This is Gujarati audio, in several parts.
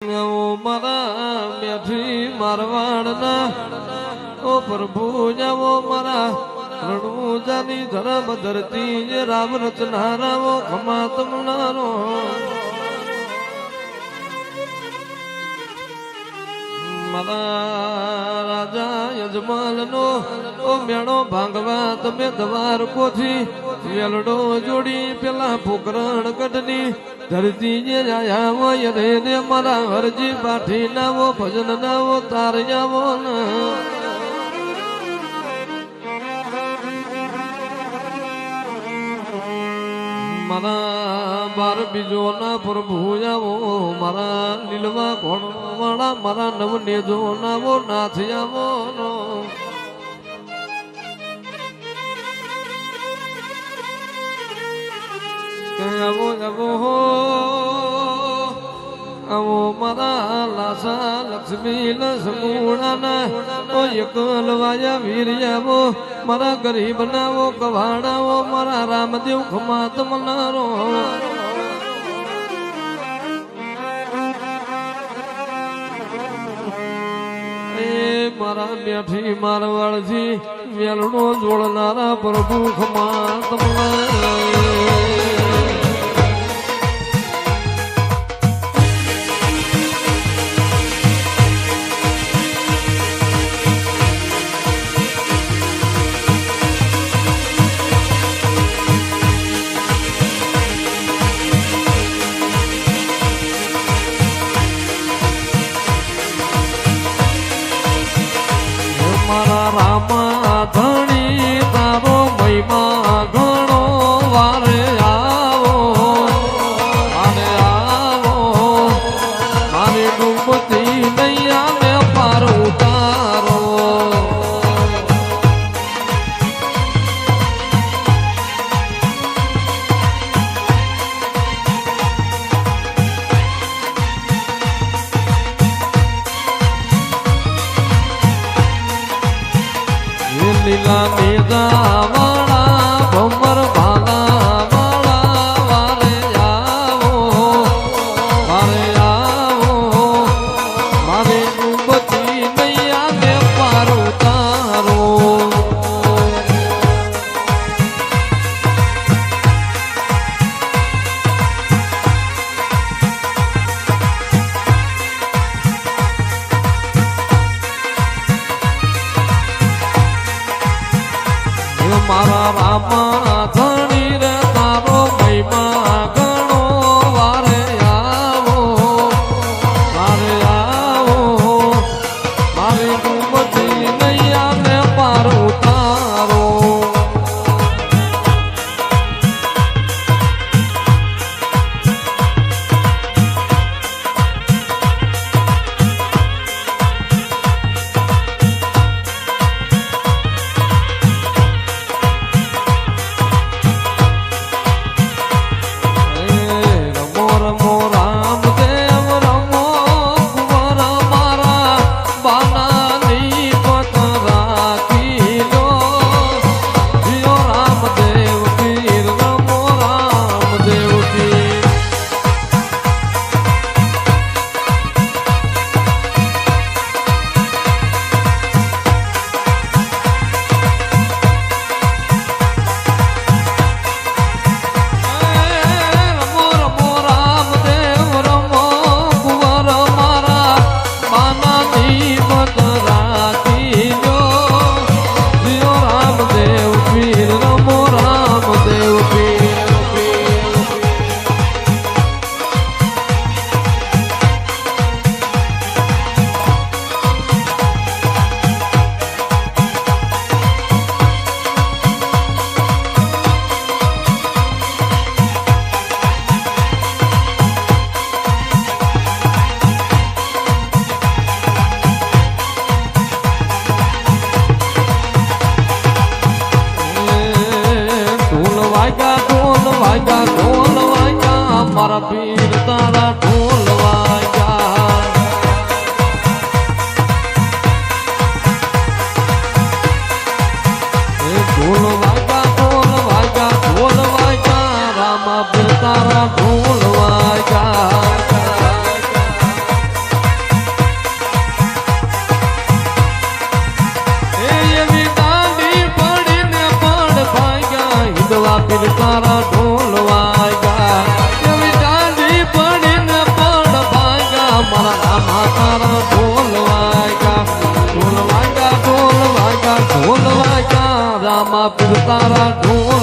મારા મેઠી મારવાડના. ઓ પ્રભુ જાવો મારા રણુજાની ધરમ ધરતી રામ રચનારાવો ખમા તમનારો મારા રાજા યજમાનનો ઓ મેળો ભાંગવા તમે દવાર જોડી પેલા ફોકરણ ગઢની ધરતી જે જાયા હોય રે ને મારા હરજી પાઠી નાવો ભજન નાવો તારયાવો ના મારા બાર બીજો ના પ્રભુ આવો મારા લીલવા ઘોડવાળા મારા નવને જો નાવો નાથ આવો આવો આવો હો, આવો મારા લાસા લક્ષ્મી લસમુણાના ઓ એકલવાયા વીર વીર્યાવો, મારા ગરીબ નાવો કવાડાવો મારા રામદેવ ખમાત મનારો. મારા બેઠી મારવાડથી વેલણો જોડનારા પ્રભુ ખમા મનારો લીલા મેઘા એ વાગ્યા ઢોલ વાગ્યા મારા પીર તારા તારા પૂરતા રાખું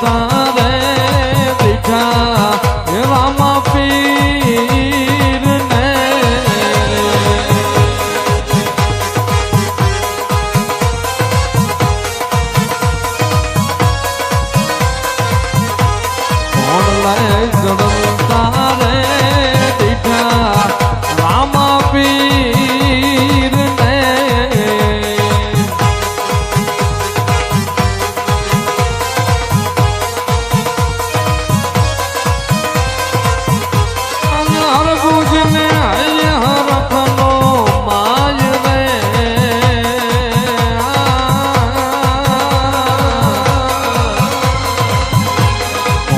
Mustafa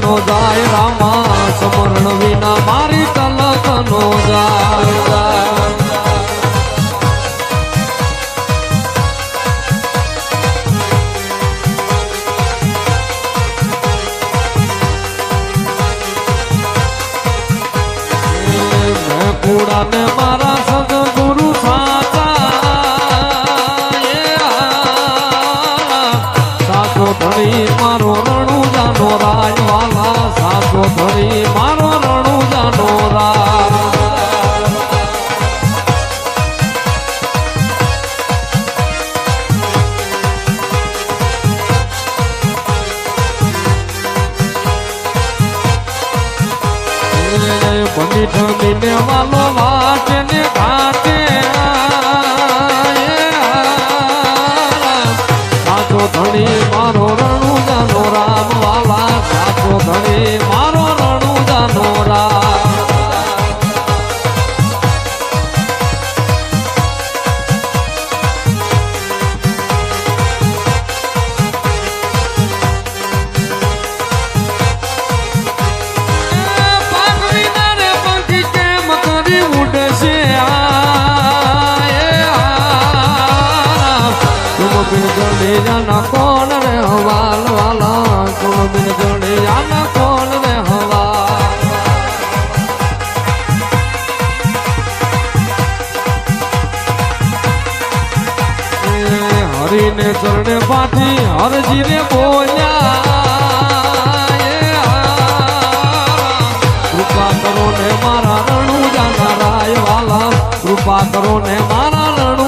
નો જાય રામા સમરણ વિના મારી તલક નો જાય. ને મારા ঢলে নেওয়ালো કરો ને મારા રણો